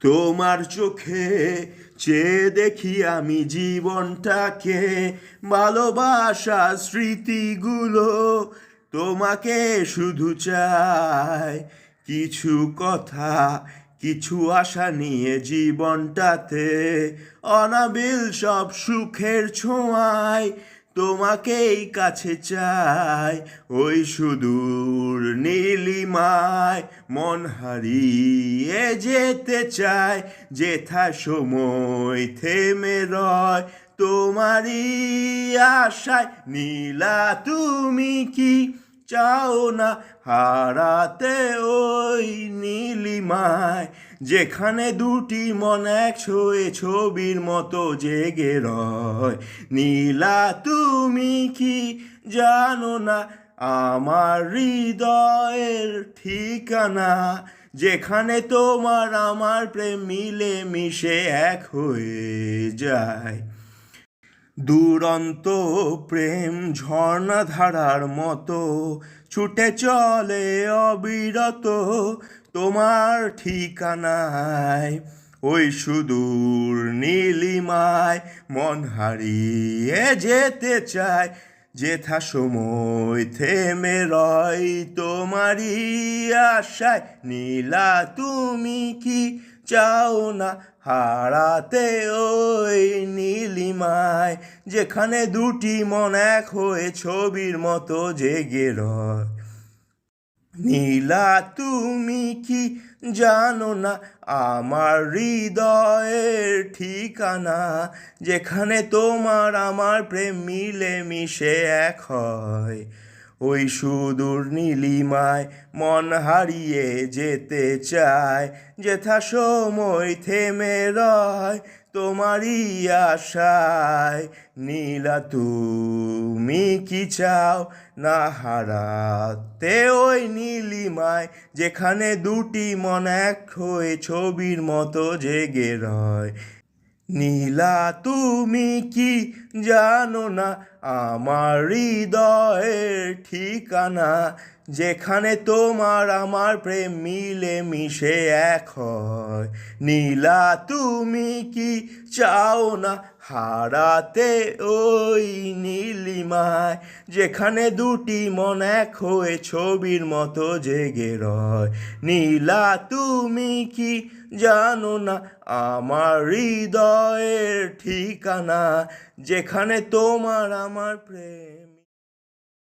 তোমার চোখে চেয়ে দেখি আমি জীবনটাকে, ভালোবাসা স্মৃতিগুলো তোমাকে শুধু চাই। কিছু কথা, কিছু আশা নিয়ে জীবনটাতে অনাবিল সব সুখের ছোঁয়ায় তোমাকেই কাছে চাই, ওই সুদূর নীলিমায় মন হারিয়ে যেতে চাই, যেথা সময় থেমে রয় তোমারই আশায়। নীলা, তুমি কি চাও না হারাতে ওই নীলিমায়, যেখানে দুটি মন এক ছয়ে ছবির মতো জেগে রয়। নীলা, তুমি কি জানো না আমার হৃদয়ের ঠিকানা? যেখানে তোমার আমার প্রেম মিলে মিশে এক হয়ে যায়। দুরন্ত প্রেম ঝর্ণা ধারার মতো, ছুটে চলে অবিরত, তোমার ঠিকানায়। ওই সুদূর নীলিমায় মন হারিয়ে যেতে চায়, যেথা সময় থেমে রয় তোমারই আশায়। নীলা, তুমি কি চাও না হারাতে ওই নীলিমায়, যেখানে দুটি মন এক হয়ে ছবির মতো জেগে রয়। নীলা, তুমি কি জানো না আমার হৃদয়ের ঠিকানা, যেখানে তোমার আমার প্রেম মিলে মিশে এক হয়? ওই সুদূর নীলিমায় মন হারিয়ে যেতে চায়। যেথা সময় থেমে রয়, তোমারই আশায়। নীলা, তুমি কি চাও? না হারাতে ওই নীলিমায়, যেখানে দুটি মন এক হয়ে ছবির মতো জেগে রয়। নীলা, তুমি কি জানো না, আমার হৃদয়ের ঠিকানা, যেখানে তোমার আমার প্রেম মিলে মিশে এক হয়। নীলা, তুমি কি চাও না হারাতে ওই নীলিমায়, যেখানে দুটি মন এক হয়ে ছবির মতো জেগে রয়? নীলা, তুমি কি জানো না, আমার হৃদয়ের ঠিকানা যেখানে তোমার আমার প্রেম।